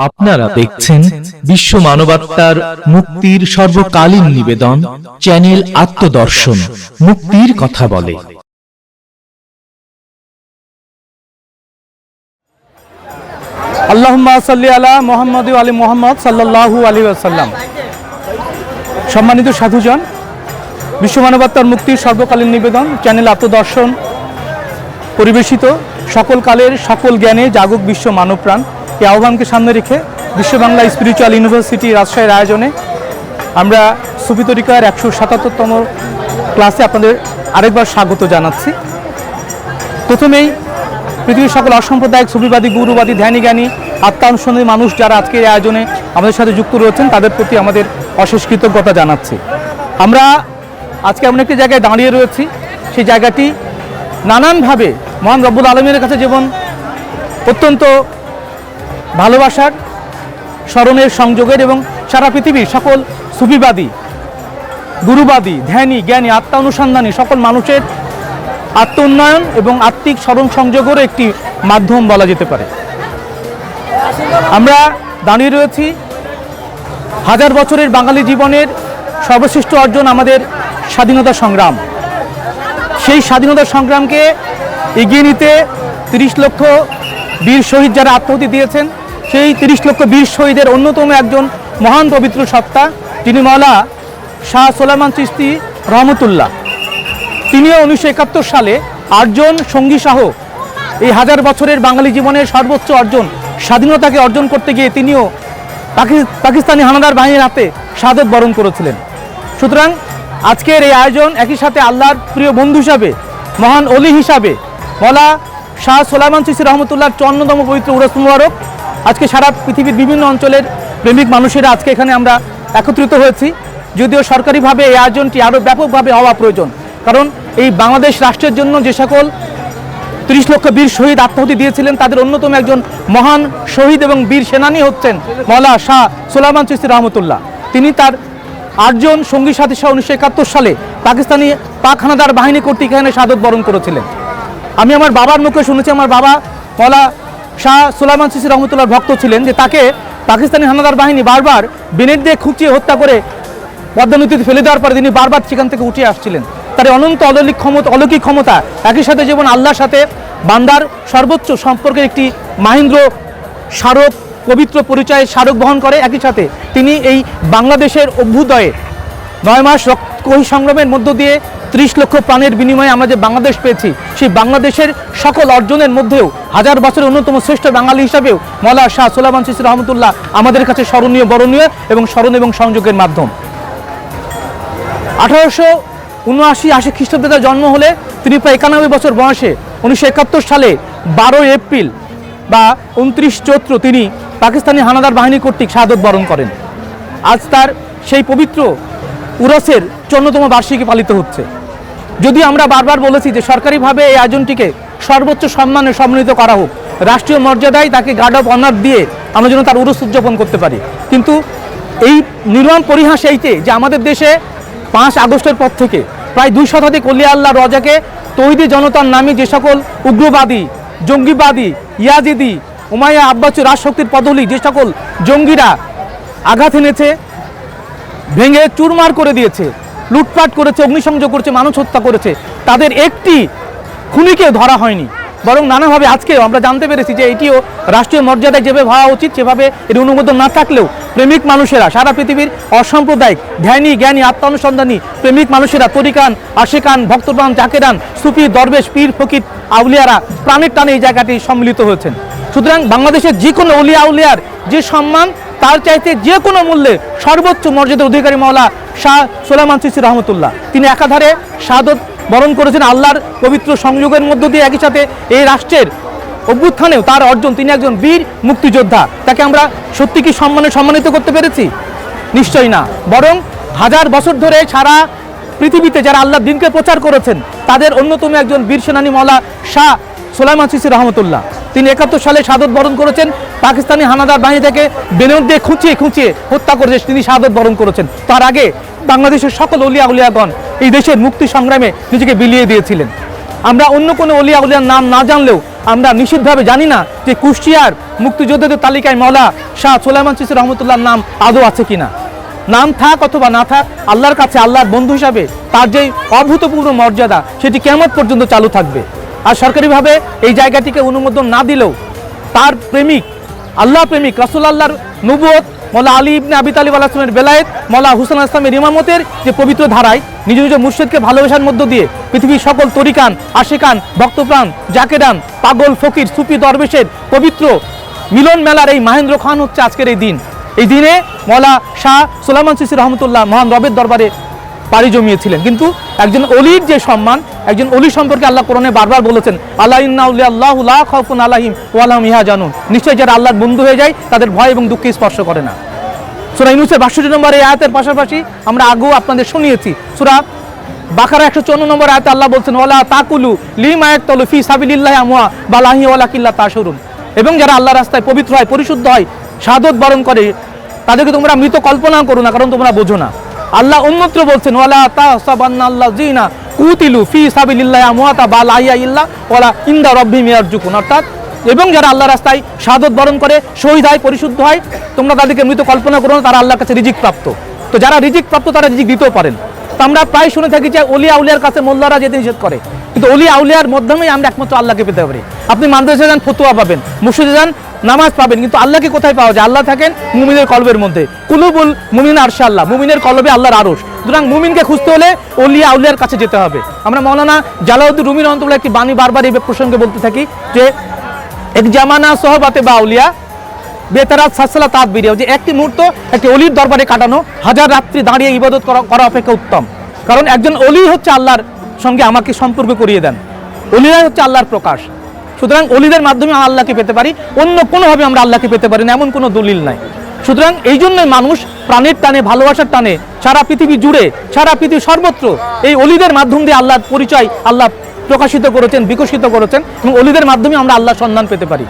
আপনারা দেখছেন বিশ্ব মানবাত্মার মুক্তির সর্বকালীন নিবেদন চ্যানেল আত্মদর্শন মুক্তির কথা বলে। আল্লাহুম্মা সাল্লি আলা মোহাম্মদ আলী মোহাম্মদ সাল্লাল্লাহু আলী আসাল্লাম সম্মানিত সাধুজন বিশ্ব মানবতার মুক্তির সর্বকালীন নিবেদন চ্যানেল আত্মদর্শন পরিবেশিত সকল কালের সকল জ্ঞানে জাগুক বিশ্ব মানবপ্রাণ। এই আহ্বানকে সামনে রেখে বিশ্ব বাংলা স্পিরিচুয়াল ইউনিভার্সিটি রাজশাহীর আয়োজনে আমরা সুফি তরিকার একশো সাতাত্তরতম ক্লাসে আপনাদের আরেকবার স্বাগত জানাচ্ছি। প্রথমেই পৃথিবীর সকল অসাম্প্রদায়িক সুফিবাদী গুরুবাদী ধ্যানী জ্ঞানী আত্মানুসন্ধানী মানুষ যারা আজকে এই আয়োজনে আমাদের সাথে যুক্ত রয়েছেন, তাদের প্রতি আমাদের অশেষ কৃতজ্ঞতা জানাচ্ছি। আমরা আজকে এমন একটি জায়গায় দাঁড়িয়ে রয়েছি, সেই জায়গাটি নানানভাবে মহান রব্বুল আলমের কাছে যেমন অত্যন্ত ভালোবাসার, স্মরণের, সংযোগের এবং সারা পৃথিবীর সকল সুফিবাদী গুরুবাদী, ধ্যানী, জ্ঞানী, আত্মা অনুসন্ধানী সকল মানুষের আত্ম উন্নয়ন এবং আত্মিক স্মরণ সংযোগেরও একটি মাধ্যম বলা যেতে পারে। আমরা দাঁড়িয়ে রয়েছি। হাজার বছরের বাঙালি জীবনের সর্বশ্রেষ্ঠ অর্জন আমাদের স্বাধীনতা সংগ্রাম। সেই স্বাধীনতা সংগ্রামকে এগিয়ে নিতে তিরিশ লক্ষ বীর শহীদ যারা আত্মহতি দিয়েছেন, সেই তিরিশ লক্ষ বীর শহীদের অন্যতম একজন মহান পবিত্র সত্তা তিনি মৌলা শাহ সোলামান চিস্তি রহমতুল্লাহ। তিনিও উনিশশো একাত্তর সালে আটজন সঙ্গী সহ এই হাজার বছরের বাঙালি জীবনের সর্বোচ্চ অর্জন, স্বাধীনতাকে অর্জন করতে গিয়ে তিনিও পাকিস্তানি হানাদার বাহিনীর হাতে শাহাদত বরণ করেছিলেন। সুতরাং আজকের এই আয়োজন একই সাথে আল্লাহর প্রিয় বন্ধু হিসাবে, মহান অলি হিসাবে মলা শাহ সোলাইমান সিসি রহমতুল্লাহর চন্নতম পবিত্র উরস মুবারক। আজকে সারা পৃথিবীর বিভিন্ন অঞ্চলের প্রেমিক মানুষেরা আজকে এখানে আমরা একত্রিত হয়েছি। যদিও সরকারিভাবে এই আয়োজনটি আরও ব্যাপকভাবে হওয়া প্রয়োজন। কারণ এই বাংলাদেশ রাষ্ট্রের জন্য যে সকল তিরিশ লক্ষ বীর শহীদ আত্মাহুতি দিয়েছিলেন, তাদের অন্যতম একজন মহান শহীদ এবং বীর সেনানী হচ্ছেন মৌলা শাহ সোলামান চিস্তি রহমতুল্লাহ। তিনি তার আটজন সঙ্গী সাথী সহ উনিশশো সালে পাকিস্তানি পাক হানাদার বাহিনী কর্তৃক এখানে সাদত বরণ করেছিলেন। আমি আমার বাবার মুখে শুনেছি, আমার বাবা মৌলা শাহ সোলামান সিসি রহমতুল্লাহর ভক্ত ছিলেন, যে তাকে পাকিস্তানি হানাদার বাহিনী বারবার বিনেট দিয়ে খুঁচিয়ে হত্যা করে পদ্মা ফেলে দেওয়ার পরে তিনি বারবার সেখান থেকে উঠে আসছিলেন। তার অনন্ত অলৌকিক ক্ষমতা অলৌকিক ক্ষমতা, একই সাথে যেমন আল্লাহর সাথে বান্দার সর্বোচ্চ সম্পর্কের একটি মাহিন্দ্র স্মারক পবিত্র পরিচয়ের স্মারক বহন করে, একই সাথে তিনি এই বাংলাদেশের অভ্যুদয়ে নয় মাস রক্তকহী সংগ্রামের মধ্য দিয়ে ত্রিশ লক্ষ প্রাণের বিনিময়ে আমরা যে বাংলাদেশ পেয়েছি, সেই বাংলাদেশের সকল অর্জনের মধ্যেও হাজার বছরের অন্যতম শ্রেষ্ঠ বাঙালি হিসাবেও মৌলা শাহ সোলামান সিসি রহমতুল্লাহ আমাদের কাছে স্মরণীয়, বরণীয় এবং স্মরণ এবং সংযোগের মাধ্যম। আঠারোশো উনআশি আশি খ্রিস্টাব্দে তার জন্ম হলে তিনি প্রায় একানব্বই বছর বয়সে উনিশশো একাত্তর সালে বারোই এপ্রিল বা উনত্রিশ চৈত্র তিনি পাকিস্তানি হানাদার বাহিনী কর্তৃক শাহাদত বরণ করেন। আজ তার সেই পবিত্র উরসের চন্নতম বার্ষিকী পালিত হচ্ছে। যদি আমরা বারবার বলেছি যে সরকারিভাবে এই আয়োজনটিকে সর্বোচ্চ সম্মানে সম্মানিত করা হোক, রাষ্ট্রীয় মর্যাদায় তাকে গার্ড অফ অনার দিয়ে আমরা যেন তার উরস উদযাপন করতে পারি। কিন্তু এই নির্মম পরিহাস এইতে যে আমাদের দেশে পাঁচ আগস্টের পর থেকে প্রায় দুই শতাধিক অলিয়া আল্লাহ রজাকে তৈরি জনতার নামে যে সকল উগ্রবাদী, জঙ্গিবাদী, ইয়াজিদি, উমাইয়া আব্বাসী রাজশক্তির পদলি যে সকল জঙ্গিরা আঘাত এনেছে, ভেঙে চুরমার করে দিয়েছে লুটপাট করেছে, অগ্নিসংযোগ করেছে, মানুষ হত্যা করেছে। তাদের একটি খুনিকে ধরা হয়নি। বরং নানাভাবে আজকেও আমরা জানতে পেরেছি যে এটিও রাষ্ট্রীয় মর্যাদায় যেভাবে হওয়া উচিত, সেভাবে এর অনুমোদন না থাকলেও প্রেমিক মানুষেরা, সারা পৃথিবীর অসাম্প্রদায়িক, ধ্যানী, জ্ঞানী, আত্মানুসন্ধানী প্রেমিক মানুষেরা তরিকান আশেকান ভক্তপ্রাণ জাকেরান সুফি, দরবেশ, পীর, ফকির, আউলিয়ারা প্রাণের টানে এই জায়গাটি সম্মিলিত হয়েছেন। সুতরাং বাংলাদেশের যে কোনো অলিয়া আউলিয়ার যে সম্মান তার চাইতে যে কোনো মূল্যে সর্বোচ্চ মর্যাদার অধিকারী মাওলা শাহ সোলামান সিসি রহমতুল্লাহ। তিনি একাধারে শাহাদত বরণ করেছেন আল্লাহর পবিত্র সংযোগের মধ্য দিয়ে, একই সাথে এই রাষ্ট্রের অভ্যুত্থানেও তার অর্জন। তিনি একজন বীর মুক্তিযোদ্ধা। তাকে আমরা সত্যি কি সম্মানে সম্মানিত করতে পেরেছি? নিশ্চয়ই না। বরং হাজার বছর ধরে সারা পৃথিবীতে যারা আল্লাহ দিনকে প্রচার করেছেন, তাদের অন্যতম একজন বীর সেনানী মৌলা শাহ সোলাইমান সিসি রহমতুল্লাহ। তিনি একাত্তর সালে শাহাদত বরণ করেছেন। পাকিস্তানি হানাদার বাহিনী থেকে বেনর দিয়ে খুঁচিয়ে খুঁচিয়ে হত্যা করেছে, তিনি শাহাদত বরণ করেছেন। তার আগে বাংলাদেশের সকল অলিয়া উলিয়াগণ এই দেশের মুক্তি সংগ্রামে নিজেকে বিলিয়ে দিয়েছিলেন। আমরা অন্য কোনো অলিয়া উলিয়ার নাম না জানলেও আমরা নিশ্চিতভাবে জানি না যে কুষ্টিয়ার মুক্তিযোদ্ধাদের তালিকায় মলা শাহ সোলাইমান সিসি রহমতুল্লাহর নাম আদৌ আছে কিনা। নাম থাক অথবা না থাক, আল্লাহর কাছে আল্লাহর বন্ধু হিসাবে তার যে অভূতপূর্ণ মর্যাদা, সেটি কেমন পর্যন্ত চালু থাকবে। আর সরকারিভাবে এই জায়গাটিকে অনুমোদন না দিলেও তার প্রেমিক, আল্লাহ প্রেমিক, রাসুল আল্লাহর নবুয়ত মৌলা আলী ইবনে আবি তালিব আলাহিসের বেলায়েত মৌলা হুসেন আসলামের ইমামতের যে পবিত্র ধারায় নিজ নিজ মুর্শিদকে ভালোবাসার মধ্য দিয়ে পৃথিবীর সকল তরিকান, আশেকান, ভক্তপ্রাণ জাকেরান পাগল, ফকির, সুফি, দরবেশের পবিত্র মিলন মেলার এই মাহেন্দ্র খান হচ্ছে আজকের এই দিন। এই দিনে মৌলা শাহ সোলামান সিসি রহমতুল্লাহ মহান রবের দরবারে পাড়ি জমিয়েছিলেন। কিন্তু একজন অলির যে সম্মান, একজন অলি সম্পর্কে আল্লাহ কোরআনে বারবার বলেছেন আল্লাহ আল্লাহ লা খাউফুন আলাইহিম ওয়া ইহা জানুন নিশ্চয় যারা আল্লাহর বন্ধু হয়ে যায়, তাদের ভয় এবং দুঃখকে স্পর্শ করে না। সূরা ইউনূসের 62 নম্বর এই আয়াতের পাশাপাশি আমরা আগেও আপনাদের শুনিয়েছি। সূরা বাকারা একশো চন্ন নম্বর আয়াতে আল্লাহ বলছেন, ওয়ালা তাকুলু লিম আয়াত তলু ফি সাবিলিল্লাহি আমওয়া, বালাহি ওয়ালা কিল্লা তা তাশুরুন। এবং যারা আল্লাহ রাস্তায় পবিত্র হয়, পরিশুদ্ধ হয় শাহাদত বরণ করে, তাদেরকে তোমরা মৃত কল্পনা করো না, কারণ তোমরা বোঝো না। আল্লাহ অন্যত্র বলছেন, ওয়ালা জিনা কুতিলু ফি আমওয়াতা বালাহিয়া ইল্লা, ওয়ালা অর্থাৎ, এবং যারা আল্লাহ রাস্তায় শাহাদত বরণ করে, শহীদ হয়, পরিশুদ্ধ হয়, তোমরা তাদেরকে মৃত কল্পনা করো তারা আল্লাহর কাছে রিজিক প্রাপ্ত। তো যারা রিজিক প্রাপ্ত, তারা রিজিক দিতেও পারেন। তো আমরা প্রায় শুনে থাকি যে অলিয়া আউলিয়ার কাছে মোল্লারা যেতে নিষেধ করে। কিন্তু অলিয়া আউলিয়ার মাধ্যমেই আমরা একমাত্র আল্লাহকে পেতে পারি। আপনি মাদ্রাসা যান, ফতুয়া পাবেন। মসজিদে যান নামাজ পাবেন, কিন্তু আল্লাহকে কোথায় পাওয়া যায়? আল্লাহ থাকেন মুমিনের কলবের মধ্যে। কুলুবুল মুমিন আরশা আল্লাহ মুমিনের কলবে আল্লাহর আরশ। সুতরাং মুমিনকে খুঁজতে হলে অলিয়া আউলিয়ার কাছে যেতে হবে। আমরা মৌলানা জালাউদ্দিন রুমির অন্তর্গত একটি বাণী বারবার এই প্রসঙ্গে বলতে থাকি যে, এক জামানা সহবাতে বা আউলিয়া, বেতারাত সাসলা তাঁত বেরিয়ে, যে একটি মুহূর্ত একটি অলির দরবারে কাটানো, হাজার রাত্রি দাঁড়িয়ে ইবাদত করা করা অপেক্ষা উত্তম। কারণ একজন অলি হচ্ছে আল্লাহর সঙ্গে আমাকে সম্পর্ক করিয়ে দেন। অলিরাই হচ্ছে আল্লাহর প্রকাশ। সুতরাং অলিদের মাধ্যমে আল্লাহকে পেতে পারি, অন্য কোনোভাবে আমরা আল্লাহকে পেতে পারি না, এমন কোনো দলিল নাই। সুতরাং এই জন্যই মানুষ প্রাণের টানে, ভালোবাসার টানে, সারা পৃথিবী জুড়ে, সারা পৃথিবী সর্বত্র এই অলিদের মাধ্যম দিয়ে আল্লাহর পরিচয়, আল্লাহ প্রকাশিত করেছেন, বিকশিত করেছেন এবং অলিদের মাধ্যমে আমরা আল্লাহ সন্ধান পেতে পারি।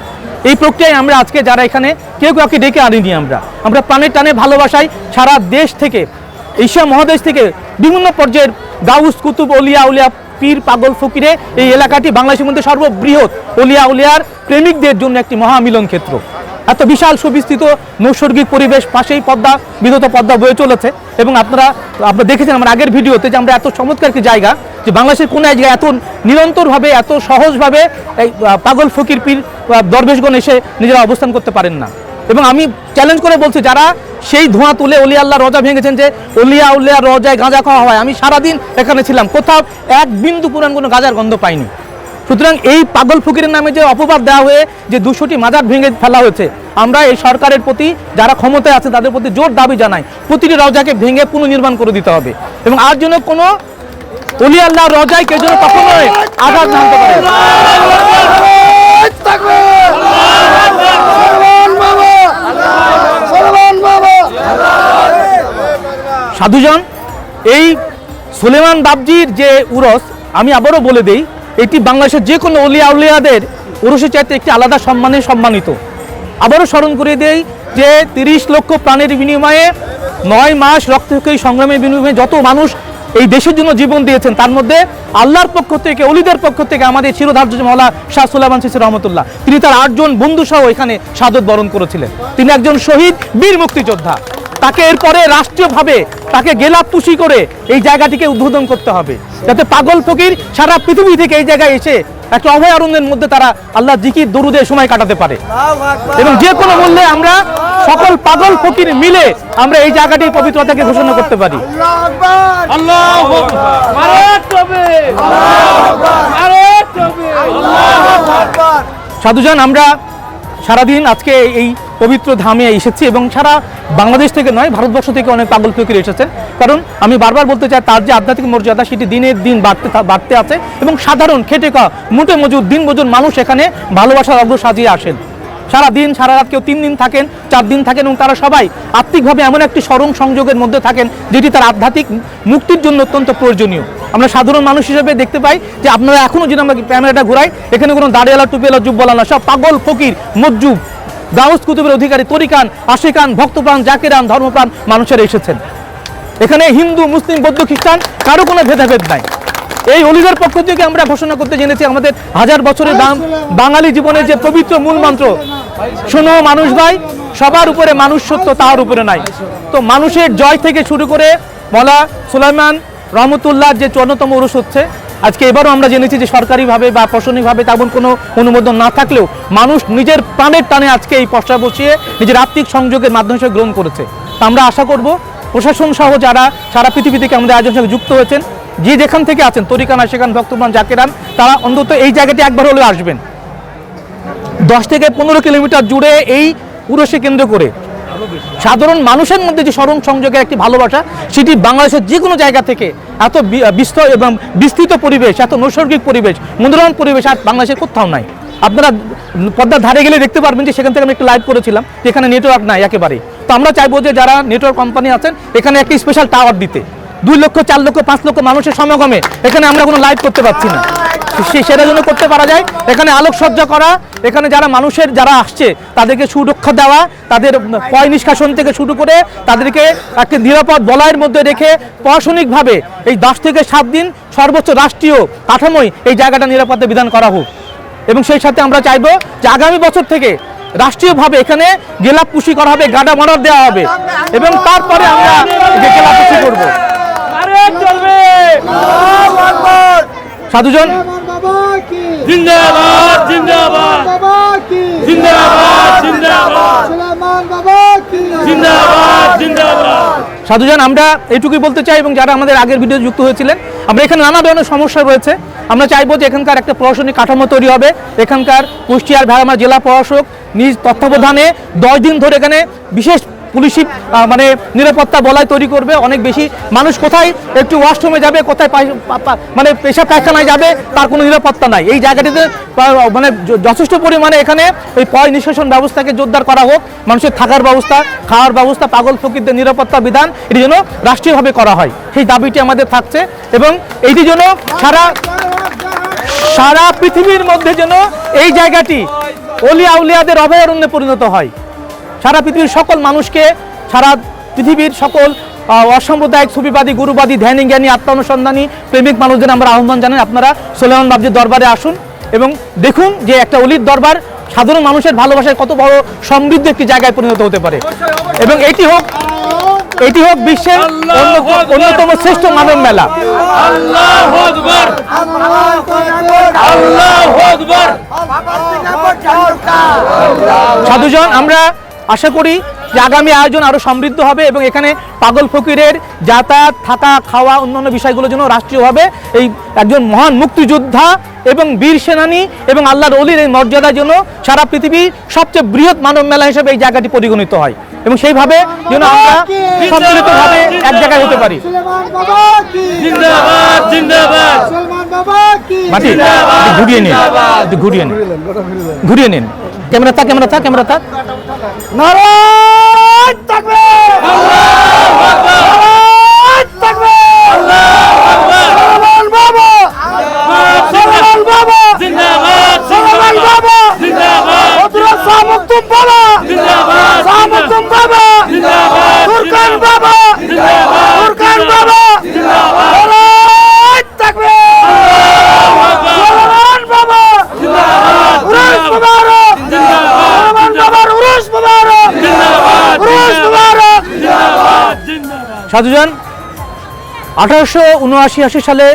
এই প্রক্রিয়ায় আমরা আজকে যারা এখানে, কেউ কাউকে ডেকে আনিনি আমরা। আমরা প্রাণের টানে, ভালোবাসায় সারা দেশ থেকে, এশিয়া মহাদেশ থেকে বিভিন্ন পর্যায়ের গাউস, কুতুব, অলিয়া, উলিয়া পীর পাগল ফকিরে এই এলাকাটি বাংলাদেশের মধ্যে সর্ববৃহৎ অলিয়া উলিয়ার প্রেমিকদের জন্য একটি মহামিলন ক্ষেত্র। এত বিশাল সুবিস্তৃত নৈসর্গিক পরিবেশ পাশেই পদ্মা বিগত পদ্মা বয়ে চলেছে এবং আপনারা আপনারা দেখেছেন আমার আগের ভিডিওতে যে আমরা এত চমৎকার একটি জায়গা, যে বাংলাদেশের কোনো এক জায়গায় এত নিরন্তরভাবে, এত সহজভাবে এই পাগল ফকির পীর দরবেশগণ এসে নিজেরা অবস্থান করতে পারেন না। এবং আমি চ্যালেঞ্জ করে বলছি যারা সেই ধোঁয়া তুলে অলিয়া আল্লাহ রজা ভেঙেছেন যে অলিয়া উল্লিয়া রজায় গাঁজা খাওয়া হয় আমি সারাদিন এখানে ছিলাম কোথাও এক বিন্দু পুরান কোনো গাঁজার গন্ধ পাইনি সুতরাং এই পাগল ফকিরের নামে যে অপবাদ দেওয়া হয়ে যে দুশোটি মাজার ভেঙে ফেলা হয়েছে আমরা এই সরকারের প্রতি যারা ক্ষমতায় আছে তাদের প্রতি জোর দাবি জানাই প্রতিটি রজাকে ভেঙে পুনর্নির্মাণ করে দিতে হবে এবং আর জন্য কোনো অলি আল্লাহ রজায় কেউ যেন কখনোই আঘাত না আনতে পারে সাধুজন, এই সুলেমান বাবজির যে উরস, আমি আবারও বলে দেই, এটি বাংলাদেশের যে কোনো অলিয়া উলিয়াদের উরসের চাইতে একটি আলাদা সম্মানে সম্মানিত। আবারও স্মরণ করে দেই যে তিরিশ লক্ষ প্রাণের বিনিময়ে নয় মাস রক্তক্ষয়ী সংগ্রামের বিনিময়ে যত মানুষ এই দেশের জন্য জীবন দিয়েছেন, তার মধ্যে আল্লাহর পক্ষ থেকে, অলিদের পক্ষ থেকে আমাদের চিরধার্য মহলা শাহ সুলাইমান সিসি রহমতুল্লাহ, তিনি তার আটজন বন্ধু সহ এখানে সাদত বরণ করেছিলেন। তিনি একজন শহীদ বীর মুক্তিযোদ্ধা। তাকে এরপরে রাষ্ট্রীয়ভাবে তাকে গেলা তুষি করে এই জায়গাটিকে উদ্বোধন করতে হবে। যাতে পাগল ফকির সারা পৃথিবী থেকে এই জায়গায় এসে একটা অভয়ারণ্যের মধ্যে তারা আল্লাহ জিকির দরুদের সময় কাটাতে পারে। এবং যে কোনো মূল্যে আমরা সকল পাগল ফকির মিলে আমরা এই জায়গাটির পবিত্রতাকে ঘোষণা করতে পারি। সাধুজান আমরা সারাদিন আজকে এই পবিত্র ধামে এসেছি এবং সারা বাংলাদেশ থেকে নয়, ভারতবর্ষ থেকে অনেক পাগল ফকির এসেছেন কারণ আমি বারবার বলতে চাই, তার যে আধ্যাত্মিক মর্যাদা, সেটি দিনের দিন বাড়তে বাড়তে আছে এবং সাধারণ খেটে খাওয়া মুটে মজুর দিন মজুর মানুষ এখানে ভালোবাসার অগ্র সাজিয়ে আসেন। সারা দিন, সারা রাত কেউ তিন দিন থাকেন, চার দিন থাকেন এবং তারা সবাই আত্মিকভাবে এমন একটি স্মরণ সংযোগের মধ্যে থাকেন, যেটি তার আধ্যাত্মিক মুক্তির জন্য অত্যন্ত প্রয়োজনীয়। আমরা সাধারণ মানুষ হিসেবে দেখতে পাই যে আপনারা এখনও যদি আমরা ক্যামেরাটা ঘুরাই, এখানে কোনো দাঁড়িয়ালা টুপিয়ালা জুব্বালা না সব পাগল, ফকির, মজ্জুব গাউস কুতুবের অধিকারী তরিকান, আশিকান, ভক্তপ্রাণ, জাকিরান, ধর্মপ্রাণ মানুষেরা এসেছেন। এখানে হিন্দু, মুসলিম, বৌদ্ধ, খ্রিস্টান, কারও কোনো ভেদাভেদ নাই। এই অলিদের পক্ষ থেকে আমরা ঘোষণা করতে জেনেছি আমাদের হাজার বছরের দাম বাঙালি জীবনের যে পবিত্র মূল মন্ত্র, শোনো মানুষ ভাই, সবার উপরে মানুষ সত্য তার উপরে নাই। তো মানুষের জয় থেকে শুরু করে মলা সুলাইমান রহমতুল্লাহ যে চুয়ান্নতম উরুষ হচ্ছে আজকে এবারও আমরা জেনেছি যে সরকারিভাবে বা প্রশাসনিকভাবে তেমন কোনো অনুমোদন না থাকলেও মানুষ নিজের প্রাণের টানে আজকে এই পশা বসিয়ে নিজের আর্থিক সংযোগের মাধ্যমে হিসেবে গ্রহণ করেছে। তা আমরা আশা করব প্রশাসন সহ যারা সারা পৃথিবী থেকে আমাদের আয়োজনের সঙ্গে যুক্ত হয়েছেন, যে যেখান থেকে আছেন, তরিকানা, সেখান ভক্তমান জাকেরান, তারা অন্তত এই জায়গাটি একবার হলেও আসবেন। দশ থেকে পনেরো কিলোমিটার জুড়ে এই উরসে কেন্দ্র করে সাধারণ মানুষের মধ্যে যে স্মরণ সংযোগের একটি ভালোবাসা, সেটি বাংলাদেশের যে কোনো জায়গা থেকে এত বিস্ত বিস্তর এবং বিস্তৃত পরিবেশ, এত নৈসর্গিক পরিবেশ মনোরম পরিবেশ আর বাংলাদেশের কোথাও নাই। আপনারা পদ্মার ধারে গেলে দেখতে পারবেন যে সেখান থেকে আমি একটু লাইভ করেছিলাম, যেখানে নেটওয়ার্ক নাই একেবারেই। তো আমরা চাইব যে যারা নেটওয়ার্ক কোম্পানি আছেন, এখানে একটি স্পেশাল টাওয়ার দিতে। দুই লক্ষ, চার লক্ষ, পাঁচ লক্ষ মানুষের সমাগমে এখানে আমরা কোনো লাইভ করতে পারছি না। সেটা জন্য করতে পারা যায়। এখানে আলোকসজ্জা করা, এখানে যারা মানুষের যারা আসছে, তাদেরকে সুরক্ষা দেওয়া, তাদের পয় নিষ্কাশন থেকে শুরু করে তাদেরকে একটা নিরাপদ বলয়ের মধ্যে রেখে প্রশাসনিকভাবে এই দশ থেকে সাত দিন সর্বোচ্চ রাষ্ট্রীয় কাঠামোয় এই জায়গাটা নিরাপত্তা বিধান করা হোক। এবং সেই সাথে আমরা চাইব যে আগামী বছর থেকে রাষ্ট্রীয়ভাবে এখানে গেলাপ পুষি করা হবে গাডা মারার দেওয়া হবে। এবং তারপরে আমরা যে গেলাপ করব সাধুজন? আমরা এইটুকুই বলতে চাই এবং যারা আমাদের আগের ভিডিও যুক্ত হয়েছিলেন, আমরা এখানে নানা ধরনের সমস্যা রয়েছে। আমরা চাইব যে এখানকার একটা প্রশাসনিক কাঠামো তৈরি হবে। এখানকার কুষ্টিয়ার ভেড়ামার জেলা প্রশাসক নিজ তত্ত্বাবধানে দশ দিন ধরে এখানে বিশেষ পুলিশি আহ, মানে নিরাপত্তা বলয় তৈরি করবে অনেক বেশি। মানুষ কোথায়? একটু ওয়াশরুমে যাবে কোথায় মানে পেশা পায়খানায় যাবে তার কোনো নিরাপত্তা নাই। এই জায়গাটিতে মানে যথেষ্ট পরিমাণে এখানে এই পয় নিষ্কাশন ব্যবস্থাকে জোরদার করা হোক মানুষের থাকার ব্যবস্থা খাওয়ার ব্যবস্থা পাগল ফকিরদের নিরাপত্তা বিধান এটি যেন রাষ্ট্রীয়ভাবে করা হয়। সেই দাবিটি আমাদের থাকছে এবং এইটি যেন সারা সারা পৃথিবীর মধ্যে যেন এই জায়গাটি অলিয়া উলিয়াদের অভয়ারণ্যে পরিণত হয়। সারা পৃথিবীর সকল মানুষকে সারা পৃথিবীর সকল অসাম্প্রদায়িক সুবিবাদী গুরুবাদী ধ্যানী জ্ঞানী আত্মানুসন্ধানী প্রেমিক মানুষদের আমরা আহ্বান জানাই। আপনারা সোলেমান বাবজির দরবারে আসুন এবং দেখুন যে একটা অলির দরবার সাধারণ মানুষের ভালোবাসায় কত বড় সমৃদ্ধ একটি জায়গায় পরিণত হতে পারে। এবং এটি হোক এটি হোক বিশ্বের অন্যতম শ্রেষ্ঠ মানব মেলা। সাধুজন আমরা আশা করি যে আগামী আয়োজন আরও সমৃদ্ধ হবে এবং এখানে পাগল ফকিরের যাতায়াত থাকা খাওয়া অন্যান্য বিষয়গুলোর জন্য রাষ্ট্রীয়ভাবে এই একজন মহান মুক্তিযোদ্ধা এবং বীর সেনানী এবং আল্লাহর অলির এই মর্যাদার জন্য সারা পৃথিবীর সবচেয়ে বৃহৎ মানব মেলা হিসেবে এই জায়গাটি পরিগণিত হয় এবং সেইভাবে যেন আমরা সম্মিলিতভাবে এক জায়গায় হতে পারি। নিন ঘুরিয়ে নিন ঘুরিয়ে নিন। ক্যামেরা থাক ক্যামেরা থাক ক্যামেরা থাক। নারায় থাকবে নারায়ণ থাকবে সালমান বাবা সালমান বাবা জিন্দাবাদ সালমান বাবা জিন্দাবাদ হযরত শাহ মখদুম বাবা জিন্দাবাদ শাহ মখদুম বাবা জিন্দাবাদ ফুরকান বাবা জিন্দাবাদ ফুরকান বাবা নারায়ণ থাকবে সালমান বাবা উরুস মুবারক সালমান বাবার উরুস মুবারক জিন্দাবাদ উরুস মুবারক জিন্দাবাদ জিন্দাবাদ সাধুজান, আঠারোশো উনআশি আশি সালে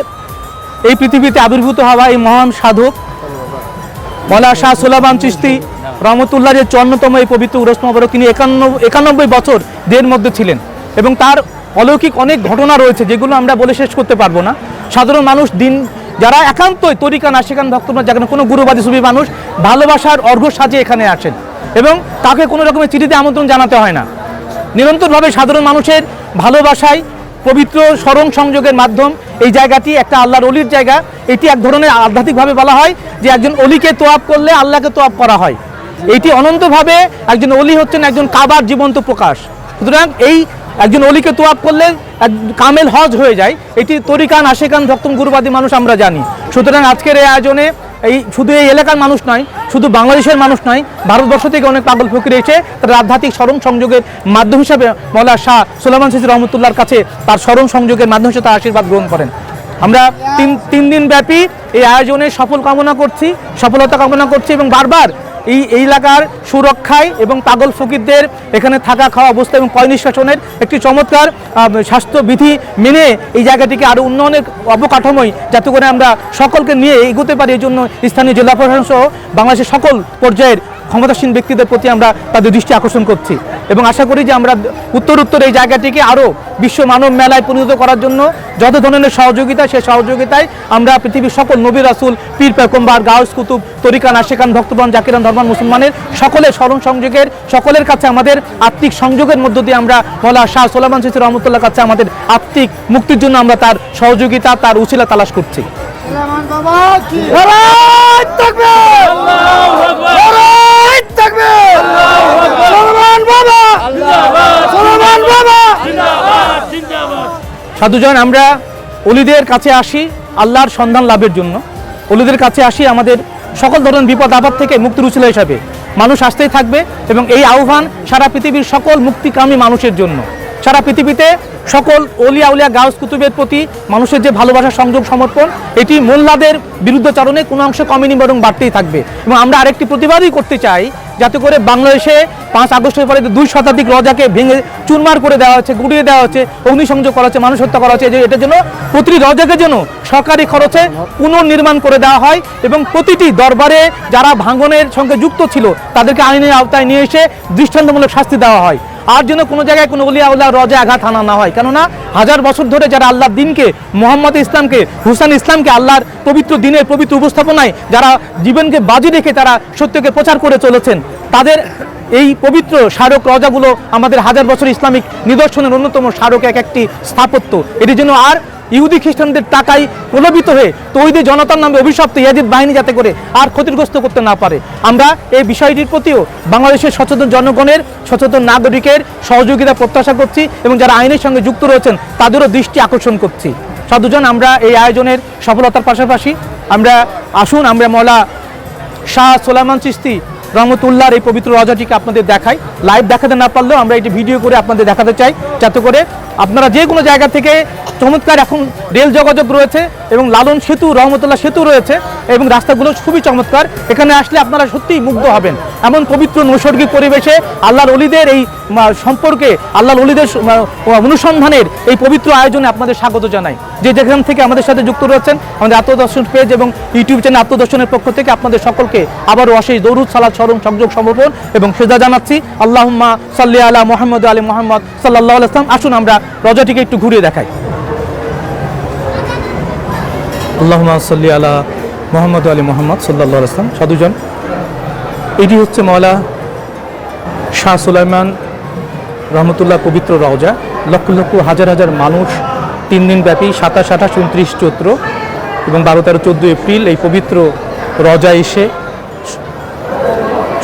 এই পৃথিবীতে আবির্ভূত হওয়া এই মহান সাধক মলা শাহ সোলাবান চিস্তি রহমতুল্লাহ যে চুয়ান্নতম এই পবিত্র উরস তিনি একান্ন, একানব্বই বছর দেহের মধ্যে ছিলেন এবং তার অলৌকিক অনেক ঘটনা রয়েছে যেগুলো আমরা বলে শেষ করতে পারব না। সাধারণ মানুষ দিন, যারা একান্তই তরিকা না সেখান ভক্ত যেখানে কোনো গুরুবাদী সুবি মানুষ, ভালোবাসার অর্ঘ সাজে এখানে আসেন এবং তাকে কোনো রকমের চিঠিতে আমন্ত্রণ জানাতে হয় না। নিরন্তরভাবে সাধারণ মানুষের ভালোবাসায় পবিত্র স্মরণ সংযোগের মাধ্যম। এই জায়গাটি একটা আল্লাহর অলির জায়গা। এটি এক ধরনের আধ্যাত্মিকভাবে বলা হয় যে একজন অলিকে তোয়াব করলে আল্লাহকে তোয়াব করা হয়। এটি অনন্তভাবে একজন অলি হচ্ছেন একজন কাবার জীবন্ত প্রকাশ। সুতরাং এই একজন অলিকে তোয়াব করলে কামেল হজ হয়ে যায়। এটি তরিকান, আশেকান, ভক্তম, গুরুবাদী মানুষ আমরা জানি। সুতরাং আজকের এই আয়োজনে এই শুধু এই এলাকার মানুষ নয়, শুধু বাংলাদেশের মানুষ নয়, ভারতবর্ষ থেকে অনেক পাগল ফকির এসে তার আধ্যাত্মিক স্মরণ সংযোগের মাধ্যম হিসাবে মৌলা শাহ সুলামান সিসি রহমতুল্লার কাছে তার স্মরণ সংযোগের মাধ্যম হিসেবে তার আশীর্বাদ গ্রহণ করেন। আমরা তিন তিন দিন ব্যাপী এই আয়োজনে সফল কামনা করছি, সফলতা কামনা করছি এবং বারবার এই এলাকার সুরক্ষায় এবং পাগল ফকিরদের এখানে থাকা খাওয়া অবস্থা এবং কয় নিষ্কাশনের একটি চমৎকার স্বাস্থ্যবিধি মেনে এই জায়গাটিকে আরও উন্নয়নের অবকাঠামোই যাতে করে আমরা সকলকে নিয়ে এগোতে পারি। এই জন্য স্থানীয় জেলা প্রশাসন সহ বাংলাদেশের সকল পর্যায়ের ক্ষমতাসীন ব্যক্তিদের প্রতি আমরা তাদের দৃষ্টি আকর্ষণ করছি এবং আশা করি যে আমরা উত্তর উত্তর এই জায়গাটিকে আরও বিশ্ব মানব মেলায় পরিণত করার জন্য যত ধরনের সহযোগিতা সেই সহযোগিতায় আমরা পৃথিবীর সকল নবী রাসুল, পীর পেকম্বার গাউস কুতুব, তরিকা নাশেকান ভক্তবান, জাকিরান, ধর্মান মুসলমানের সকলের স্মরণ সংযোগের, সকলের কাছে আমাদের আত্মিক সংযোগের মধ্য দিয়ে আমরা মৌলা শাহ সোলামান সিসি রহমতুল্লাহ কাছে আমাদের আত্মিক মুক্তির জন্য আমরা তার সহযোগিতা, তার উচিলা তালাশ করছি। সাধুজন, আমরা অলিদের কাছে আসি আল্লাহর সন্ধান লাভের জন্য। অলিদের কাছে আসি আমাদের সকল ধরনের বিপদ আপদ থেকে মুক্তির উচিলা হিসাবে। মানুষ আসতেই থাকবে এবং এই আহ্বান সারা পৃথিবীর সকল মুক্তিকামী মানুষের জন্য। সারা পৃথিবীতে সকল অলিয়া উলিয়া গাউস কুতুবের প্রতি মানুষের যে ভালোবাসা সংযোগ সমর্পণ, এটি মোল্লাদের বিরুদ্ধচারণে কোনো অংশ কমেনি বরং বাড়তেই থাকবে। এবং আমরা আরেকটি প্রতিবাদই করতে চাই, যাতে করে বাংলাদেশে পাঁচ আগস্টের পরে দুই শতাধিক রজাকে ভেঙে চুরমার করে দেওয়া হচ্ছে গুড়িয়ে দেওয়া হচ্ছে, অগ্নিসংযোগ করা হচ্ছে মানুষ হত্যা করা হচ্ছে, এটার জন্য প্রতিটি রজাকে যেন সরকারি খরচে পুনর্নির্মাণ করে দেওয়া হয় এবং প্রতিটি দরবারে যারা ভাঙনের সঙ্গে যুক্ত ছিল, তাদেরকে আইনের আওতায় নিয়ে এসে দৃষ্টান্তমূলক শাস্তি দেওয়া হয়। আর যেন কোনো জায়গায় কোনো উলিয়া উল্লাহ রজে আঘাত হানা না হয়। কেননা হাজার বছর ধরে যারা আল্লাহর দিনকে, মোহাম্মদ ইসলামকে হুসান ইসলামকে আল্লাহর পবিত্র দিনের পবিত্র উপস্থাপনায় যারা জীবনকে বাজি রেখে তারা সত্যকে প্রচার করে চলেছেন, তাদের এই পবিত্র স্মারক রজাগুলো আমাদের হাজার বছর ইসলামিক নিদর্শনের অন্যতম স্মারক এক একটি স্থাপত্য। এটি জন্য আর ইহুদি খ্রিস্টানদের টাকায় প্রলোভিত হয়ে তৈরি জনতার নামে অভিশপ্ত ইয়াজিদ বাহিনী যাতে করে আর ক্ষতিগ্রস্ত করতে না পারে। আমরা এই বিষয়টির প্রতিও বাংলাদেশের সচেতন জনগণের, সচেতন নাগরিকের সহযোগিতা প্রত্যাশা করছি এবং যারা আইনের সঙ্গে যুক্ত রয়েছেন তাদেরও দৃষ্টি আকর্ষণ করছি। সাধুজন, আমরা এই আয়োজনের সফলতার পাশাপাশি আমরা আসুন, আমরা মৌলা শাহ সোলামান চিস্তি রহমতুল্লাহর এই পবিত্র রজাটিকে আপনাদের দেখাই। লাইভ দেখাতে না পারলেও আমরা এটি ভিডিও করে আপনাদের দেখাতে চাই। যাতে করে আপনারা যে কোনো জায়গা থেকে চমৎকার এখন রেল যোগাযোগ রয়েছে এবং লালন সেতু, রহমতুল্লাহ সেতু রয়েছে এবং রাস্তাগুলো খুবই চমৎকার। এখানে আসলে আপনারা সত্যিই মুগ্ধ হবেন। এমন পবিত্র নৈসর্গিক পরিবেশে আল্লাহর অলিদের এই সম্পর্কে, আল্লাহর অলিদের অনুসন্ধানের এই পবিত্র আয়োজনে আপনাদের স্বাগত জানাই। যে যেখান থেকে আমাদের সাথে যুক্ত রয়েছেন, আমাদের আত্মদর্শন পেজ এবং ইউটিউব চ্যানেল আত্মদর্শনের পক্ষ থেকে আপনাদের সকলকে আবারও অশেষ দৌরুদ সালাদ স্মরণ, সংযোগ, সমর্পণ এবং সেজা জানাচ্ছি। আল্লাহুম্মা সাল্লি আলা মোহাম্মদ আলী মোহাম্মদ সাল্লাহ আসলাম আসুন আমরা রজাটিকে একটু ঘুরিয়ে দেখাই। আল্লাহুম্মা সাল্লি আলা মোহাম্মদ আলী মোহাম্মদ সাল্লাহ আসলাম সাধুজন এটি হচ্ছে মৌলা শাহ সুলাইমান রহমতুল্লাহ পবিত্র রওজা। লক্ষ লক্ষ হাজার হাজার মানুষ তিন দিন ব্যাপী সাতাশ আঠাশ উনত্রিশ চৈত্র এবং বারো তেরো চোদ্দ এপ্রিল এই পবিত্র রজা এসে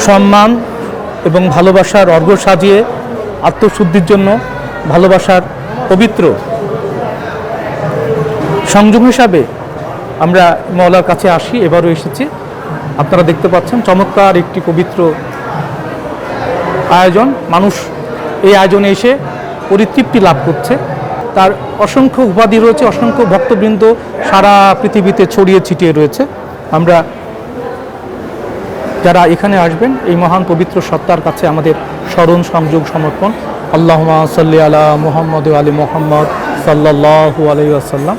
সম্মান এবং ভালোবাসার অর্ঘ সাজিয়ে আত্মশুদ্ধির জন্য ভালোবাসার পবিত্র সংযোগ হিসাবে আমরা মৌলার কাছে আসি, এবারও এসেছি। আপনারা দেখতে পাচ্ছেন, চমৎকার একটি পবিত্র আয়োজন। মানুষ এই আয়োজনে এসে পরিতৃপ্তি লাভ করছে। তার অসংখ্য উপাধি রয়েছে, অসংখ্য ভক্তবৃন্দ সারা পৃথিবীতে ছড়িয়ে ছিটিয়ে রয়েছে। আমরা যারা এখানে আসবেন, এই মহান পবিত্র সত্তার কাছে আমাদের স্মরণ, সংযোগ, সমর্পণ। আল্লাহ সাল্লি আলা মোহাম্মদ আলী মোহাম্মদ সাল্লাহু আলাই আসাল্লাম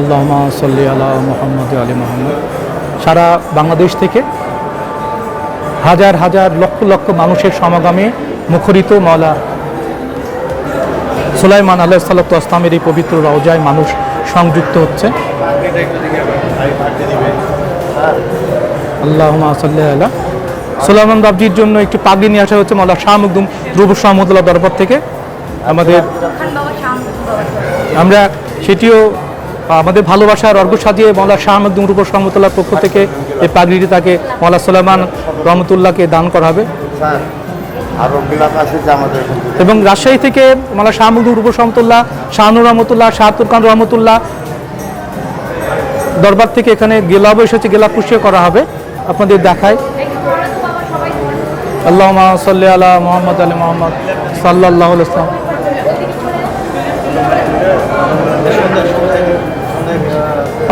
আল্লাহ সাল্লি আলা মোহাম্মদ আলী মোহাম্মদ। সারা বাংলাদেশ থেকে হাজার হাজার লক্ষ লক্ষ মানুষের সমাগমে মুখরিত মাওলা সুলাইমান আল্লাহ সাল্লাত আসলামের এই পবিত্র রওজায় মানুষ সংযুক্ত হচ্ছে। আল্লাহ সাল্লাহ সুলাইমান বাবজির জন্য একটি পাগড়ি নিয়ে আসা হচ্ছে মাওলা শাহ মুকদুম রুবু শাহমুদুল্লাহ দরবার থেকে। আমাদের আমরা সেটিও আমাদের ভালোবাসার অর্ঘ সাজিয়ে মৌলা শাহ মকদুম রূপ রহমতুল্লাহর পক্ষ থেকে এই পাগড়িটি তাকে মৌলা সুলাইমান রহমতুল্লাহকে দান করা হবে। এবং রাজশাহী থেকে মালা শাহ মকদুম রূপ রহমতুল্লাহ শাহানুর রহমতুল্লাহ শাহাতুর খান রহমতুল্লাহ দরবার থেকে এখানে গেলাব এসেছে গেলাব পুষিয়ে করা হবে আপনাদের দেখায়। আল্লাহ সাল্লি আলা মোহাম্মদ আলী মোহাম্মদ সাল্লাহ ইসলাম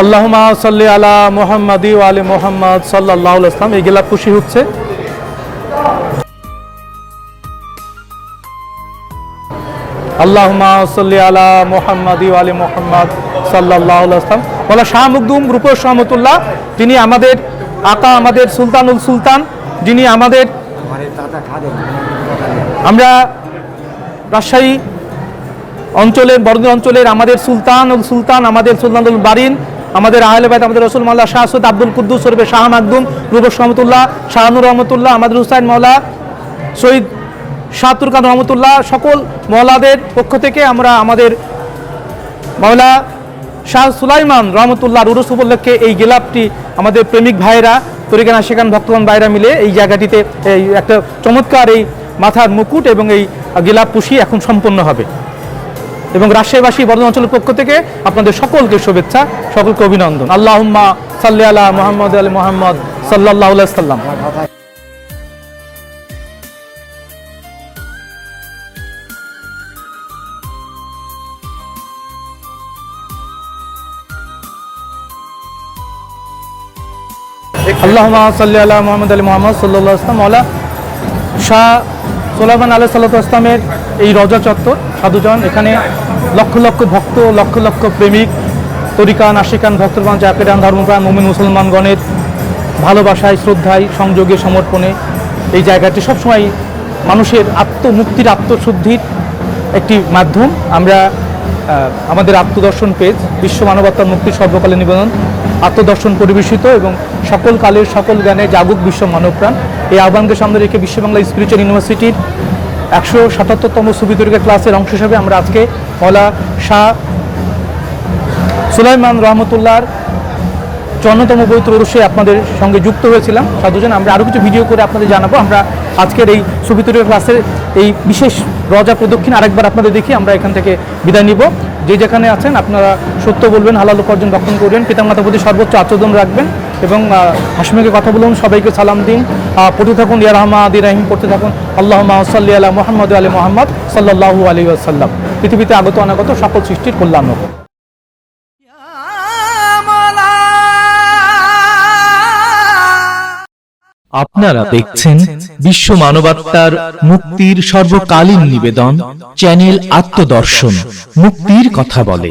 আল্লাহমা সাল্লি আলা মোহাম্মদ আলী মোহাম্মদ সাল্লাহ ইসলাম এই খুশি হচ্ছে? আল্লাহমা সাল্লি আলা মোহাম্মদ আলী মোহাম্মদ সাল্লাহ ইসলাম বলা শাহ মুকদুম রূপস রহমতুল্লাহ, যিনি আমাদের আকা আমাদের সুলতানুল সুলতান, যিনি আমাদের আমরা রাজশাহী অঞ্চলের বর্ধমান অঞ্চলের আমাদের সুলতানুল সুলতান, আমাদের সুলতানুল বারিন আমাদের আহলে বাইত, আমাদের রসুল মাল্লা শাহ সৈয়দ আব্দুল কুদ্দুস সরবে শাহ মাকদুম রুবস রহমতুল্লাহ শাহানুর রহমতুল্লাহ আমাদের হুসাইন মৌলা শহীদ শাহাতুর খান রহমতুল্লাহ, সকল মৌলাদের পক্ষ থেকে আমরা আমাদের মৌলা শাহ সুলাইমান রহমতুল্লাহ রুরুস উপলক্ষে এই গেলাপটি আমাদের প্রেমিক ভাইরা তরিকানা শেখান ভক্তগণ ভাইরা মিলে এই জায়গাটিতে এই একটা চমৎকার এই মাথার মুকুট এবং এই গেলাপ পুষি এখন সম্পন্ন হবে। এবং রাজশাহীবাসী বর্ধমান অঞ্চলের পক্ষ থেকে আপনাদের সকলকে শুভেচ্ছা, সকলকে অভিনন্দন। আল্লাহুম্মা সাল্লি আলা মোহাম্মদ আলী মোহাম্মদ সাল্লাহ সাল্লাম আল্লাহ সাল্লি আলা মোহাম্মদ আলী মোহাম্মদ সাল্লাহ ইসলাম মৌলা শাহ সোলাইমান আলাহ সাল্লাহ ইসলামের এই রজা চত্বর। সাধুজন এখানে লক্ষ লক্ষ ভক্ত, লক্ষ লক্ষ প্রেমিক, তরিকা, নাসিকান ভক্তগণ জাকেরান, ধর্মপ্রাণ, মুমিন, মুসলমানগণের ভালোবাসায়, শ্রদ্ধায়, সংযোগে, সমর্পণে এই জায়গাটি সবসময় মানুষের আত্মমুক্তির, আত্মশুদ্ধির একটি মাধ্যম। আমরা আমাদের আত্মদর্শন পেজ, বিশ্ব মানবতার মুক্তির সর্বকালে নিবেদন, আত্মদর্শন পরিবেশিত এবং সকল কালের, সকল জ্ঞানে জাগুক বিশ্ব মানবপ্রাণ। এই আহ্বানকে সামনে রেখে বিশ্ব বাংলা স্পিরিচুয়াল ইউনিভার্সিটির একশো সাতাত্তরতম সুবিতর্কের ক্লাসের অংশ হিসাবে আমরা আজকে মলা শাহ সুলাইমান রহমতুল্লাহর চন্নতম পবিত্র উরসে আপনাদের সঙ্গে যুক্ত হয়েছিলাম। সাধুজন, আমরা আরও কিছু ভিডিও করে আপনাদের জানাব। আমরা আজকের এই সুবিতরীয় ক্লাসের এই বিশেষ রজা প্রদক্ষিণ আরেকবার আপনাদের দেখি, আমরা এখান থেকে বিদায় নিব। যে যেখানে আছেন, আপনারা সত্য বলবেন, হালাল উপার্জন রক্ষণ করবেন। পিতামাতা প্রতি সর্বোচ্চ আচরণ রাখবেন। এবং আহ, হাসিমুখে কথা বলুন সবাইকে সালাম দিন। পড়তে থাকুন ইয়া রহমাদ রাহিম পড়তে থাকুন। আল্লাহ সাল্লি আলা মোহাম্মদ আলী মোহাম্মদ সাল্লাহু আলী আসাল্লাম পৃথিবীতে আগত অনাগত সকল সৃষ্টির কল্যাণ হোক। আপনারা দেখছেন বিশ্ব মানবাত্মার মুক্তির সর্বকালীন নিবেদন চ্যানেল আত্মদর্শন মুক্তির কথা বলে।